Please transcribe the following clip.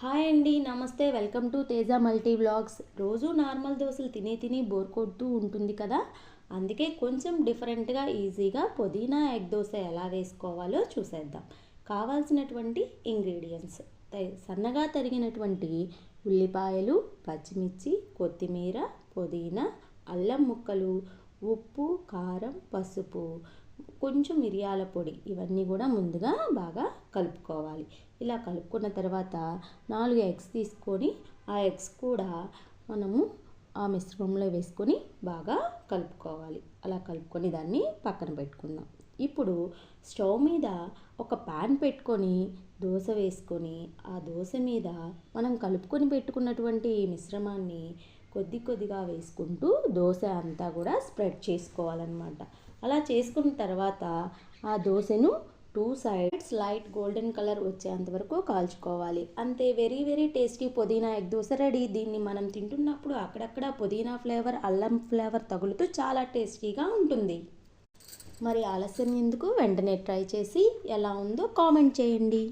Hi అండి నమస్తే. Welcome to Teja multi blogs రోజు నార్మల్ దోశలు తిని తిని బోర్ కొడుతూ ఉంటుంది కదా? అందుకే కొంచెం డిఫరెంట్గా ఈజీగా పుదీనా ఎగ్ దోశ ఎలా వేసుకోవాలో చూసేద్దాం. కావాల్సినటువంటి ఇంగ్రీడియంట్స్. సన్నగా తరిగినటువంటి ఉల్లిపాయలు పచ్చిమిర్చి కొత్తిమీర పుదీనా అల్లం ముక్కలు ఉప్పు కారం పసుపు. కొంచెం మిరియాల పొడి ఇవన్నీ కూడా ముందుగా బాగా కలుపుకోవాలి. ఇలా కలుపుకున్న తర్వాత నాలుగు ఎగ్స్ తీసుకొని ఆ ఎగ్స్ కూడా మనము ఆ మిశ్రమంలో వేసుకొని బాగా కలుపుకోవాలి. అలా కలుపుకొని దాన్ని పక్కన పెట్టుకుందాం. ఇప్పుడు స్టవ్ మీద ఒక పాన్ పెట్టుకొని దోశ వేసుకొని ఆ దోశ మీద మనం కలుపుకొని పెట్టుకున్నటువంటి మిశ్రమాన్ని కొద్ది కొద్దిగా వేసుకుంటూ దోశ అంతా కూడా స్ప్రెడ్ చేసుకోవాలన్నమాట. అలా చేసుకున్న తర్వాత ఆ దోశను two sides light golden colour వచ్చేంత వరకు కాల్చుకోవాలి. అంతే వెరీ వెరీ టేస్టీ పుదీనా ఎగ్ దోశ రెడీ. దీన్ని మనం తింటున్నప్పుడు అక్కడక్కడ పుదీనా ఫ్లేవర్ అల్లం ఫ్లేవర్ తగులుతూ చాలా టేస్టీగా ఉంటుంది. మరి ఆలస్యం ఎందుకు? వెంటనే ట్రై చేసి ఎలా ఉందో కామెంట్ చేయండి.